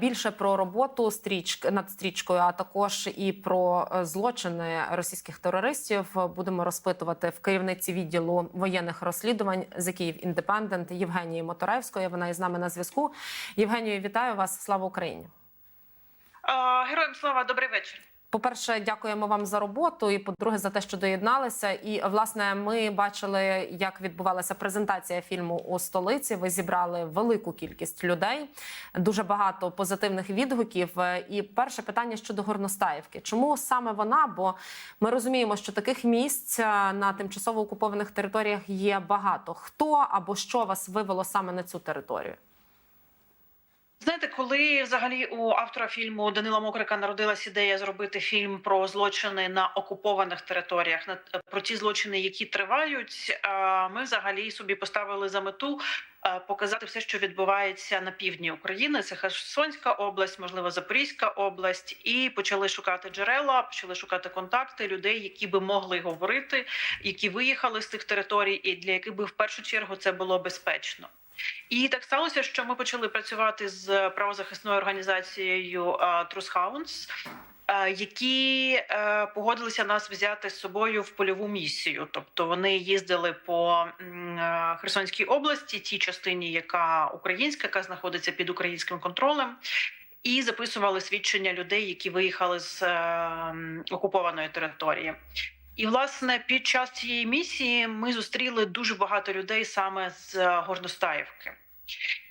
більше про роботу стрічк над стрічкою, а також і про е, злочини російських терористів будемо розпитувати в керівниці відділу воєнних розслідувань за Київ Індепендент Євгенії Моторевської. Вона із нами на зв'язку. Євгенію, вітаю вас! Слава Україні! Е, Героям слава, добрий вечір. По-перше, дякуємо вам за роботу. І по-друге, за те, що доєдналися. І власне, ми бачили, як відбувалася презентація фільму у столиці. Ви зібрали велику кількість людей, дуже багато позитивних відгуків. І перше питання щодо Горностаївки. Чому саме вона? Бо ми розуміємо, що таких місць на тимчасово окупованих територіях є багато. Хто або що вас вивело саме на цю територію? Знаєте, коли взагалі у автора фільму Данила Мокрика народилась ідея зробити фільм про злочини на окупованих територіях, на про ті злочини, які тривають, е, ми взагалі собі поставили за мету е, показати все, що відбувається на півдні України. Це Херсонська область, можливо, Запорізька область, і почали шукати джерела, почали шукати контакти людей, які би могли говорити, які виїхали з тих територій, і для яких би в першу чергу це було безпечно. І так сталося, що ми почали працювати з правозахисною організацією Trus Hounds, які е, погодилися нас взяти з собою в польову місію. Тобто вони їздили по е, Херсонській області, тій частині, яка українська, яка знаходиться під українським контролем. І записували свідчення людей, які виїхали з е, окупованої території. І власне під час цієї місії ми зустріли дуже багато людей саме з Горностаївки.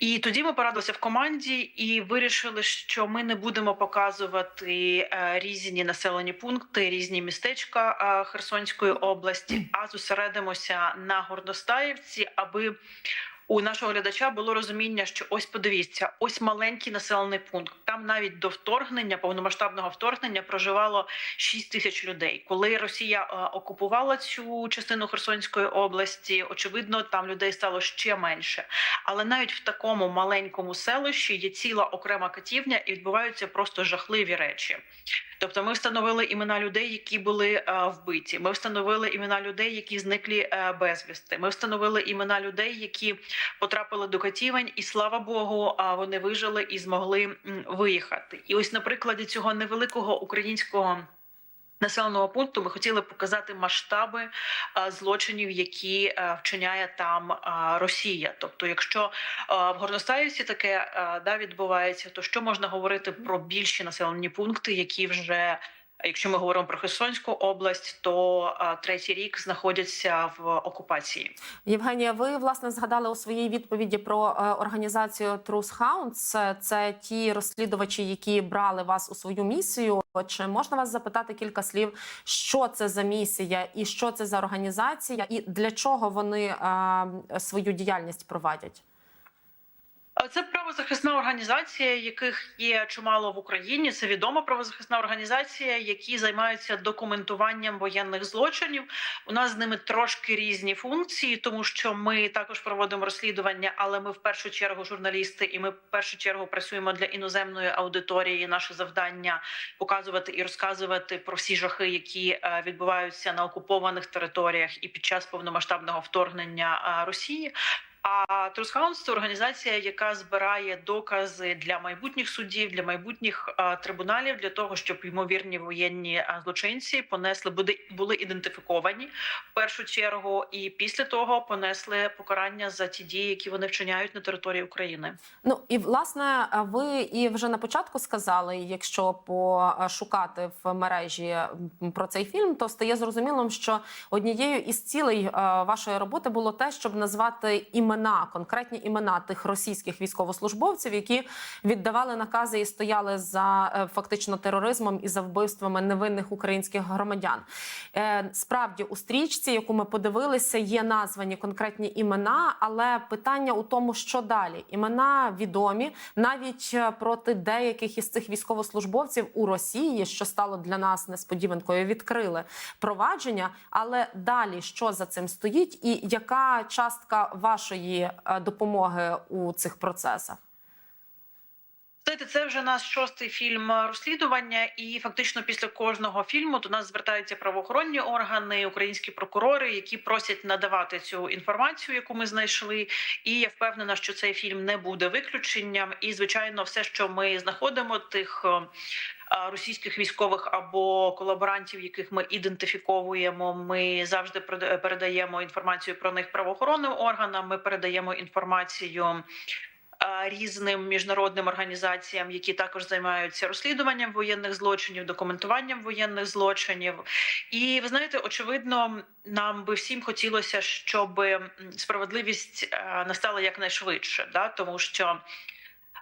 І тоді ми порадилися в команді і вирішили, що ми не будемо показувати різні населені пункти, різні містечка Херсонської області, а зосередимося на Горностаївці, аби у нашого глядача було розуміння, що ось подивіться, ось маленький населений пункт. Там навіть до вторгнення, повномасштабного вторгнення, проживало 6 тисяч людей. Коли Росія е, окупувала цю частину Херсонської області, очевидно, там людей стало ще менше. Але навіть в такому маленькому селищі є ціла окрема катівня, і відбуваються просто жахливі речі. Тобто, ми встановили імена людей, які були е, вбиті. Ми встановили імена людей, які зниклі е, безвісти. Ми встановили імена людей, які потрапили до катівень, і слава Богу, вони вижили і змогли виїхати. І ось на прикладі цього невеликого українського. Населеного пункту ми хотіли показати масштаби злочинів, які вчиняє там Росія. Тобто, якщо в Горностаївці таке да відбувається, то що можна говорити про більші населені пункти, які вже Якщо ми говоримо про Херсонську область, то третій рік знаходяться в окупації. Євгенія, ви власне згадали у своїй відповіді про е, організацію Truth Hounds. Це ті розслідувачі, які брали вас у свою місію. Чи можна вас запитати кілька слів, що це за місія, і що це за організація, і для чого вони е, свою діяльність провадять? Це правозахисна організація, яких є чимало в Україні. Це відома правозахисна організація, які займаються документуванням воєнних злочинів. У нас з ними трошки різні функції, тому що ми також проводимо розслідування, але ми в першу чергу журналісти, і ми в першу чергу працюємо для іноземної аудиторії. Наше завдання показувати і розказувати про всі жахи, які е, відбуваються на окупованих територіях і під час повномасштабного вторгнення Росії. А Трусхаунс це організація, яка збирає докази для майбутніх судів, для майбутніх трибуналів, для того, щоб ймовірні воєнні злочинці понесли були, ідентифіковані в першу чергу, і після того понесли покарання за ті дії, які вони вчиняють на території України. Ну і власне, ви і вже на початку сказали, якщо пошукати в мережі про цей фільм, то стає зрозумілим, що однією із цілей вашої роботи було те, щоб назвати імена імена, конкретні імена тих російських військовослужбовців, які віддавали накази і стояли за е, фактично тероризмом і за вбивствами невинних українських громадян. Е, справді у стрічці, яку ми подивилися, є названі конкретні імена, але питання у тому, що далі імена відомі навіть е, проти деяких із цих військовослужбовців у Росії, що стало для нас несподіванкою, відкрили провадження. Але далі що за цим стоїть, і яка частка вашої допомоги у цих процесах? Знаєте, це вже наш шостий фільм розслідування, і фактично після кожного фільму до нас звертаються правоохоронні органи, українські прокурори, які просять надавати цю інформацію, яку ми знайшли. І я впевнена, що цей фільм не буде виключенням. І звичайно, все, що ми знаходимо, тих. е, Російських військових або колаборантів, яких ми ідентифіковуємо, ми завжди переда- передаємо інформацію про них правоохоронним органам. Ми передаємо інформацію різним міжнародним організаціям, які також займаються розслідуванням воєнних злочинів, документуванням воєнних злочинів. І ви знаєте, очевидно, нам би всім хотілося, щоб справедливість настала якнайшвидше, да? тому що.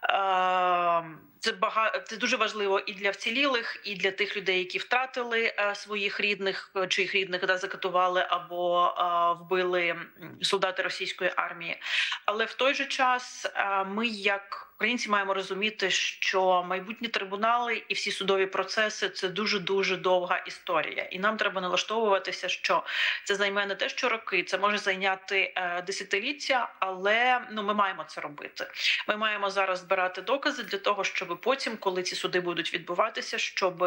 Е, Це багато це дуже важливо і для вцілілих, і для тих людей, які втратили е, своїх рідних, е, чиїх рідних да, закатували або е, вбили солдати російської армії. Але в той же час ми, як українці, маємо розуміти, що майбутні трибунали і всі судові процеси це дуже дуже довга історія, і нам треба налаштовуватися, що це займе не те, що роки, це може зайняти е, десятиліття, але ну ми маємо це робити. Ми маємо зараз збирати докази для того, щоб потім, коли ці суди будуть відбуватися, щоб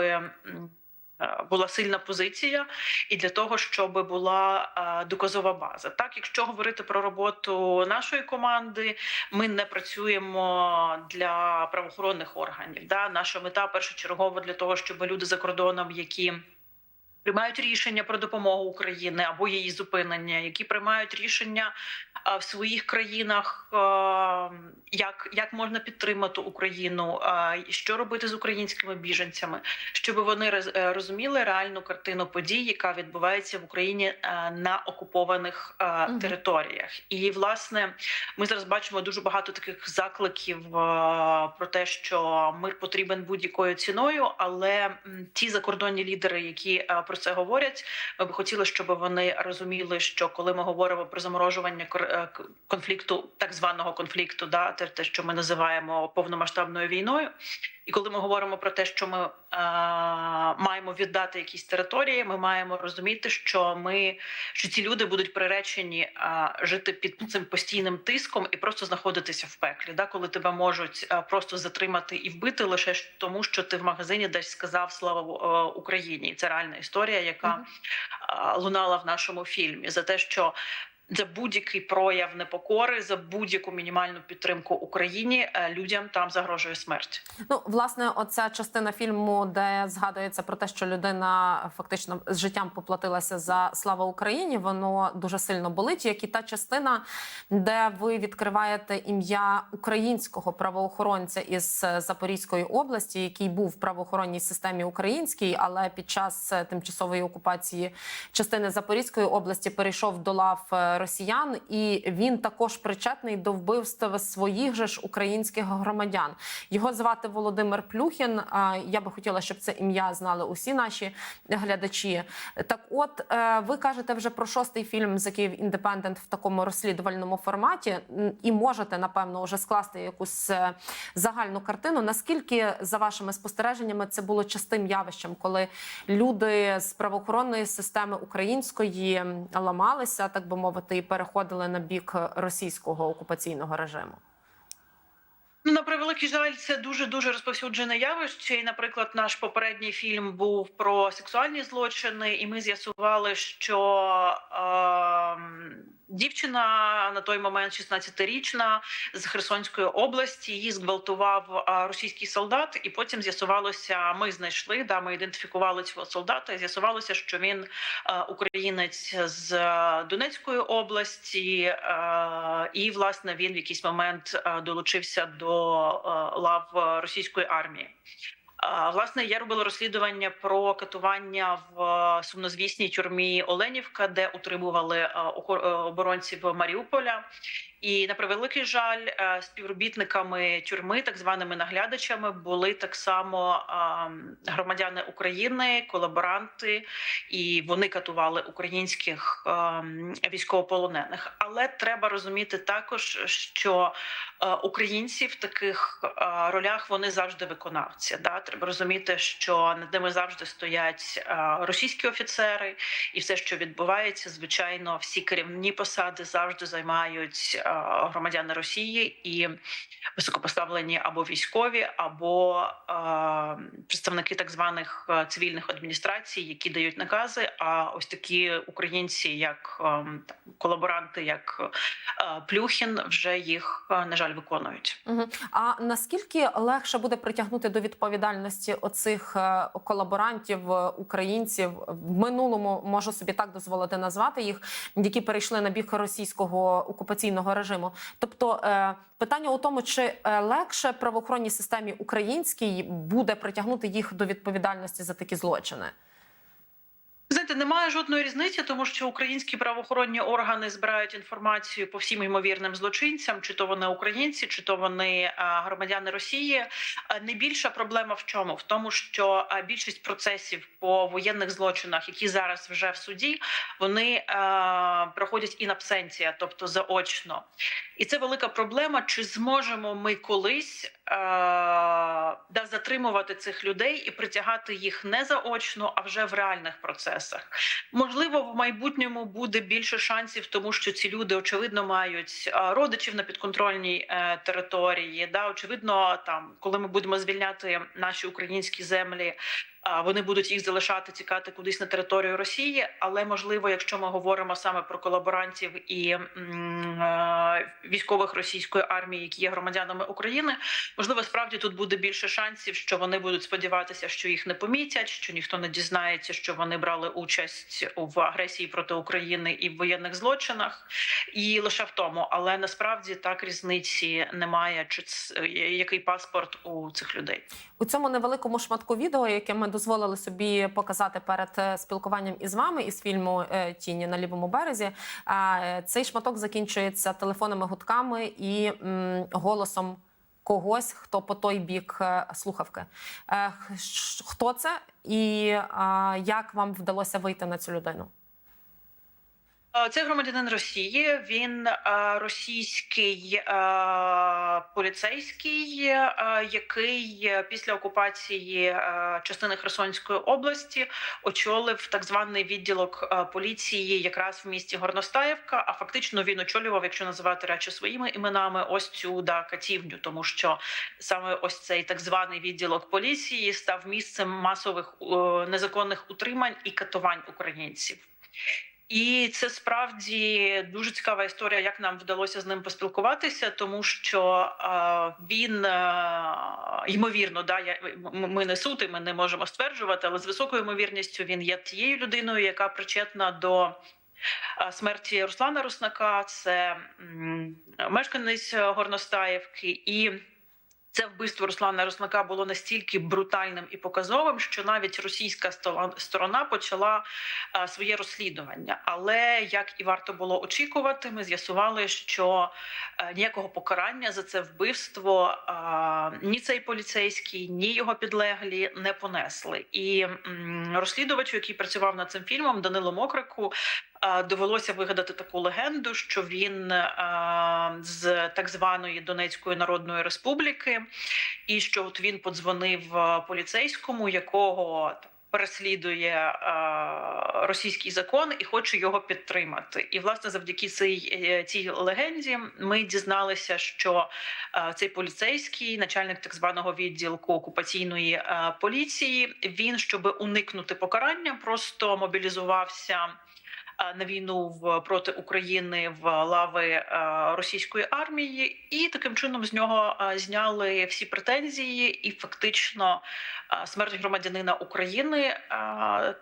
була сильна позиція, і для того, щоб була е, доказова база. Так, якщо говорити про роботу нашої команди, ми не працюємо для правоохоронних органів. Да? Наша мета першочергово для того, щоб люди за кордоном, які приймають рішення про допомогу Україні або її зупинення, які приймають рішення в своїх країнах, як, як можна підтримати Україну, що робити з українськими біженцями, щоб вони е, розуміли реальну картину подій, яка відбувається в Україні е, на окупованих е, територіях. І власне ми зараз бачимо дуже багато таких закликів про те, що мир потрібен будь-якою ціною. Але ті закордонні лідери, які про це говорять, ми б хотіли, щоб вони розуміли, що коли ми говоримо про заморожування е, конфлікту, так званого конфлікту, да те, те, що ми називаємо повномасштабною війною. І коли ми говоримо про те, що ми е, маємо віддати якісь території, ми маємо розуміти, що ми що ці люди будуть приречені е, жити під цим постійним тиском і просто знаходитися в пеклі, да, коли тебе можуть е, просто затримати і вбити лише тому, що ти в магазині десь сказав слава е, Україні. І це реальна історія, яка е, лунала в нашому фільмі за те, що за будь-який прояв непокори, за будь-яку мінімальну підтримку Україні е, людям там загрожує смерть. Ну, власне, оця частина фільму, де згадується про те, що людина фактично з життям поплатилася за слава Україні, воно дуже сильно болить. Як і та частина, де ви відкриваєте ім'я українського правоохоронця із е, Запорізької області, який був в правоохоронній системі українській, але під час е, тимчасової окупації частини Запорізької області перейшов до лав росіян, і він також причетний до вбивства своїх же ж українських громадян. Його звати Володимир Плюхін. Я би хотіла, щоб це ім'я знали усі наші глядачі. Так, от е, ви кажете вже про шостий фільм за Київ Індепендент в такому розслідувальному форматі, і можете напевно вже скласти якусь е, загальну картину. Наскільки за вашими спостереженнями це було частим явищем, коли люди з правоохоронної системи української ламалися, так би мовити, і переходили на бік російського окупаційного режиму? Ну, на превеликий жаль, це дуже дуже розповсюджене явище. І, наприклад, наш попередній фільм був про сексуальні злочини, і ми з'ясували, що е, дівчина на той момент 16-річна з Херсонської області її зґвалтував російський солдат, і потім з'ясувалося, ми знайшли да, ми ідентифікували цього солдата. і З'ясувалося, що він українець з Донецької області, і власне він в якийсь момент долучився до лав російської армії. Власне, я робила розслідування про катування в е, сумнозвісній тюрмі Оленівка, де утримували е, е, оборонців Маріуполя. І на превеликий жаль, співробітниками тюрми, так званими наглядачами, були так само громадяни України, колаборанти, і вони катували українських ем, військовополонених. Але треба розуміти також, що українці в таких е, ролях вони завжди виконавці. Да? Треба розуміти, що над ними завжди стоять е, російські офіцери, і все, що відбувається, звичайно, всі керівні посади завжди займають е, громадяни Росії і високопоставлені або військові, або е, представники так званих е, цивільних адміністрацій, які дають накази. А ось такі українці, як е, колаборанти, як е, Плюхін, вже їх е, на жаль виконують. Угу. А наскільки легше буде притягнути до відповідальності оцих е, колаборантів, е, українців в минулому можу собі так дозволити назвати їх, які перейшли на бік російського окупаційного режиму? Тобто е, питання у тому, чи легше правоохоронній системі українській буде притягнути їх до відповідальності за такі злочини? Знаєте, немає жодної різниці, тому що українські правоохоронні органи збирають інформацію по всім ймовірним злочинцям, чи то вони українці, чи то вони громадяни Росії. Найбільша проблема в чому? В тому, що більшість процесів по воєнних злочинах, які зараз вже в суді, вони проходять in absentia, тобто заочно. І це велика проблема. Чи зможемо ми колись да, затримувати цих людей і притягати їх не заочно, а вже в реальних процесах? Можливо, в майбутньому буде більше шансів, тому що ці люди очевидно мають е, родичів на підконтрольній е, території. Да, очевидно, там, коли ми будемо звільняти наші українські землі. Вони будуть їх залишати тікати кудись на територію Росії, але можливо, якщо ми говоримо саме про колаборантів і е, військових російської армії, які є громадянами України, можливо, справді тут буде більше шансів, що вони будуть сподіватися, що їх не помітять, що ніхто не дізнається, що вони брали участь в агресії проти України і в воєнних злочинах, і лише в тому, але насправді так різниці немає, чи ц- який паспорт у цих людей. У цьому невеликому шматку відео, яке ми дозволили собі показати перед е, спілкуванням із вами із фільму е, Тіні на лівому березі. е, Цей шматок закінчується телефонними гудками і голосом когось, хто по той бік слухавки. Хто це і як вам вдалося вийти на цю людину? Е, Це громадянин Росії. Він е, російський е, поліцейський, який після окупації частини Херсонської області очолив так званий відділок поліції, якраз в місті Горностаєвка. А фактично він очолював, якщо називати речі своїми іменами, ось цю да катівню, тому що саме ось цей так званий відділок поліції став місцем масових незаконних утримань і катувань українців. І це справді дуже цікава історія, як нам вдалося з ним поспілкуватися, тому що він ймовірно, да, я, ми не суд, і ми не можемо стверджувати, але з високою ймовірністю він є тією людиною, яка причетна до. Смерті Руслана Руснака, це мешканець Горностаєвки, і це вбивство Руслана Руснака було настільки брутальним і показовим, що навіть російська сторон- сторона почала е, своє розслідування. Але як і варто було очікувати, ми з'ясували, що е, ніякого покарання за це вбивство е, ні цей поліцейський, ні його підлеглі не понесли. І розслідувачу, який працював над цим фільмом, Данилу Мокрику. Довелося вигадати таку легенду, що він з так званої Донецької Народної Республіки, і що от він подзвонив поліцейському, якого переслідує російський закон і хоче його підтримати. І власне завдяки цій, е, цій легенді ми дізналися, що цей поліцейський, начальник так званого відділку окупаційної поліції, він, щоб уникнути покарання, просто мобілізувався. Е, На війну в проти України в лави е, російської армії, і таким чином з нього е, зняли всі претензії, і фактично смерть громадянина України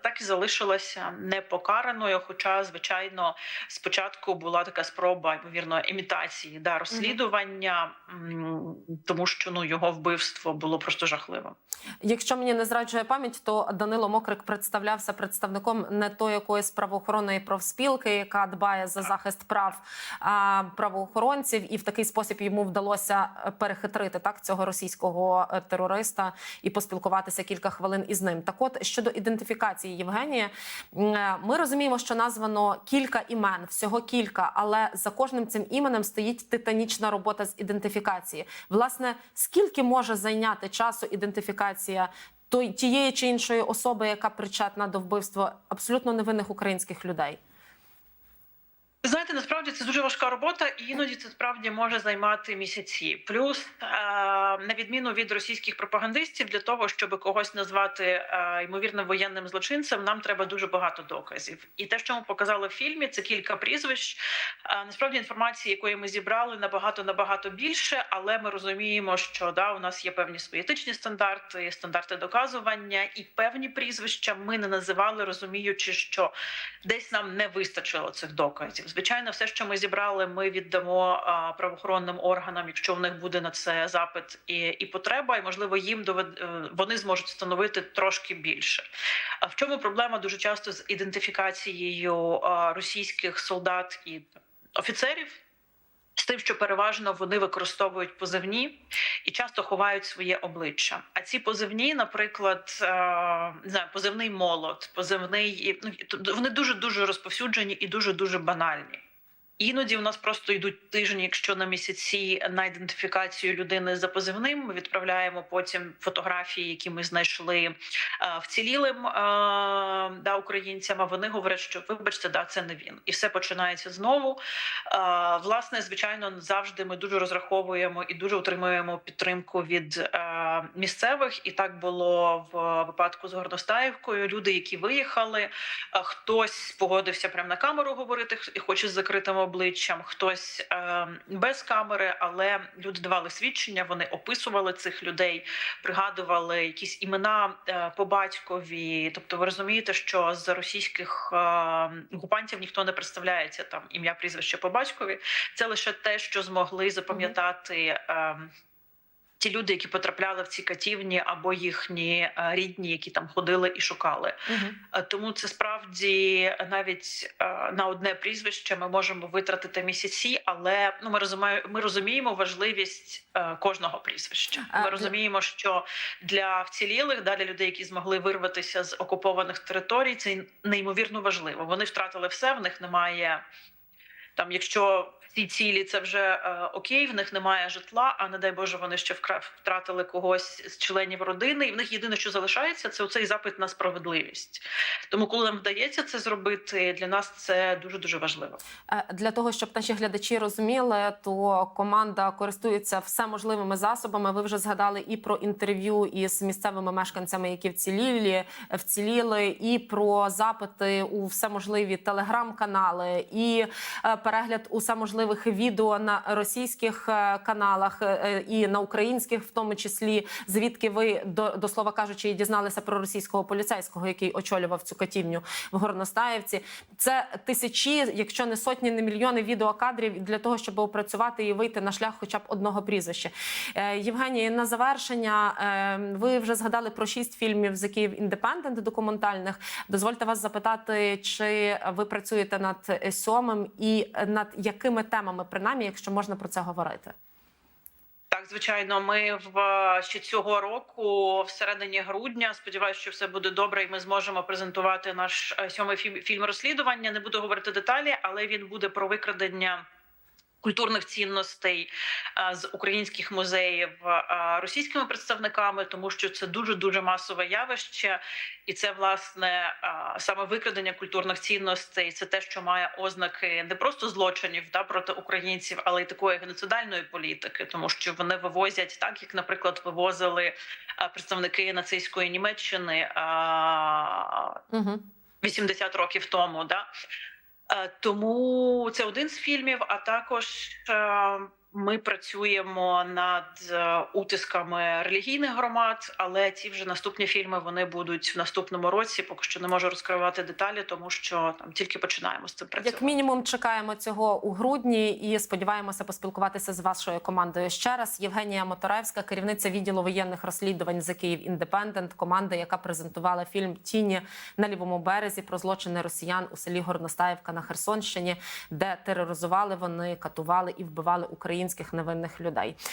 так і залишилася непокараною. Хоча, звичайно, спочатку була така спроба, ймовірно, імітації да розслідування, тому що ну його вбивство було просто жахливим. Якщо мені не зраджує пам'ять, то Данило Мокрик представлявся представником не то якоїсь правоохоронної профспілки, яка дбає за захист прав а, правоохоронців, і в такий спосіб йому вдалося е, перехитрити так цього російського е, терориста і поспілкуватися кілька хвилин із ним. Так, от щодо ідентифікації Євгенія, е, ми розуміємо, що названо кілька імен, всього кілька, але за кожним цим іменем стоїть титанічна робота з ідентифікації. Власне, скільки може зайняти часу ідентифікація тієї чи іншої особи, яка причетна до вбивства абсолютно невинних українських людей? Знаєте, насправді це дуже важка робота, і іноді це справді може займати місяці. Плюс, е, на відміну від російських пропагандистів, для того, щоб когось назвати е, ймовірним воєнним злочинцем, нам треба дуже багато доказів. І те, що ми показали в фільмі, це кілька прізвищ. Е, насправді інформації, якої ми зібрали, набагато набагато більше, але ми розуміємо, що да, у нас є певні свої етичні стандарти, стандарти доказування, і певні прізвища ми не називали, розуміючи, що десь нам не вистачило цих доказів. Звичайно, все, що ми зібрали, ми віддамо правоохоронним органам, якщо в них буде на це запит і, і потреба, і можливо їм довед... е, вони зможуть встановити трошки більше. А в чому проблема дуже часто з ідентифікацією російських солдат і офіцерів? З тим, що переважно вони використовують позивні і часто ховають своє обличчя. А ці позивні, наприклад, е, не знаю, позивний молот, позивний ну вони дуже дуже розповсюджені і дуже дуже банальні. Іноді у нас просто йдуть тижні, якщо на місяці на ідентифікацію людини за позивним. Ми відправляємо потім фотографії, які ми знайшли е, вцілілим е, да, українцям. А вони говорять, що вибачте, да, це не він, і все починається знову. Е, Власне, звичайно, завжди ми дуже розраховуємо і дуже отримуємо підтримку від місцевих. І так було в випадку з Горностаївкою. Люди, які виїхали, хтось погодився прямо на камеру говорити і хоче з закритим обличчям, хтось е, без камери, але люди давали свідчення. Вони описували цих людей, пригадували якісь імена е, по батькові. Тобто, ви розумієте, що з російських е, окупантів ніхто не представляється там ім'я, прізвище по батькові. Це лише те, що змогли запам'ятати. е, Ті люди, які потрапляли в ці катівні, або їхні е, рідні, які там ходили і шукали. Угу. Тому це справді навіть е, на одне прізвище ми можемо витратити місяці, але ну ми розуміємо, ми розуміємо важливість кожного прізвища. Ми для- розуміємо, що для вцілілих, да, для людей, які змогли вирватися з окупованих територій, це неймовірно важливо. Вони втратили все, в них немає там, якщо ці цілі це вже е, окей, в них немає житла, а не дай Боже, вони ще втратили когось з членів родини, і в них єдине, що залишається, це оцей запит на справедливість. Тому, коли нам вдається це зробити, для нас це дуже дуже важливо. Е, Для того щоб наші глядачі розуміли, то команда користується всеможливими засобами. Ви вже згадали і про інтерв'ю із місцевими мешканцями, які вцілілі, вціліли, і про запити у всеможливі телеграм-канали, і е, перегляд у всеможливих відео на російських е, каналах е, і на українських, в тому числі, звідки ви до, до слова кажучи, і дізналися про російського поліцейського, який очолював цю катівню в Горностаївці. Це тисячі, якщо не сотні, не мільйони відеокадрів для того, щоб опрацювати і вийти на шлях, хоча б одного прізвища. Е, Євгеній, на завершення е, ви вже згадали про шість фільмів з Київ індепендент документальних. Дозвольте вас запитати, чи ви працюєте над сьомим і над якими темами, принаймні, якщо можна про це говорити. Так, звичайно, ми в ще цього року, в середині грудня, сподіваюся, що все буде добре, і ми зможемо презентувати наш е, сьомий фільм розслідування. Не буду говорити деталі, але він буде про викрадення. Культурних цінностей е, з українських музеїв е, російськими представниками, тому що це дуже дуже масове явище, і це власне е, саме викрадення культурних цінностей. Це те, що має ознаки не просто злочинів да проти українців, але й такої геноцидальної політики, тому що вони вивозять так, як, наприклад, вивозили представники нацистської Німеччини Угу. 80 років тому. Да? Е, Тому це один з фільмів, а також е, Ми працюємо над е, утисками релігійних громад, але ці вже наступні фільми вони будуть в наступному році. Поки що не можу розкривати деталі, тому що там тільки починаємо з цим працювати. Як мінімум, чекаємо цього у грудні і сподіваємося поспілкуватися з вашою командою ще раз. Євгенія Моторевська, керівниця відділу воєнних розслідувань за Київ Індепендент, команда, яка презентувала фільм Тіні на лівому березі про злочини росіян у селі Горностаївка на Херсонщині, де тероризували вони, катували і вбивали українських невинних людей.